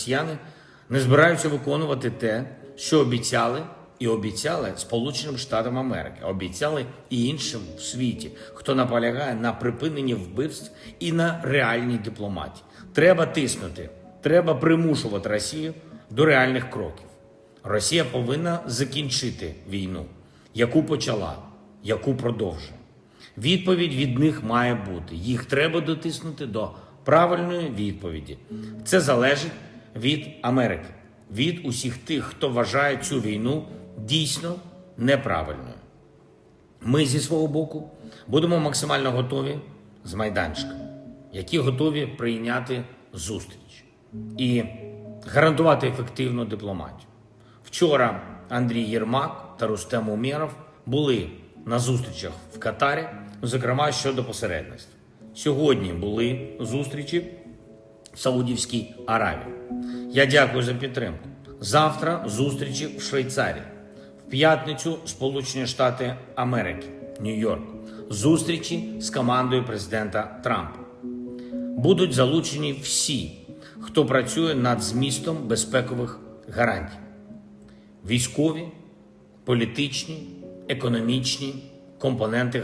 Росіяни не збираються виконувати те, що обіцяли, і обіцяли Сполученим Штатам Америки, обіцяли і іншим в світі, хто наполягає на припиненні вбивств і на реальній дипломатії. Треба тиснути, треба примушувати Росію до реальних кроків. Росія повинна закінчити війну, яку почала, яку продовжує. Відповідь від них має бути. Їх треба дотиснути до правильної відповіді. Це залежить від Америки, від усіх тих, хто вважає цю війну дійсно неправильною. Ми зі свого боку будемо максимально готові з майданчиками, які готові прийняти зустріч і гарантувати ефективну дипломатію. Вчора Андрій Єрмак та Рустем Умєров були на зустрічах в Катарі, зокрема щодо посередництва. Сьогодні були зустрічі в Саудівській Аравії. Я дякую за підтримку. Завтра зустрічі в Швейцарії. В п'ятницю Сполучені Штати Америки, Нью-Йорк. Зустрічі з командою президента Трампа. Будуть залучені всі, хто працює над змістом безпекових гарантій військові, політичні, економічні компоненти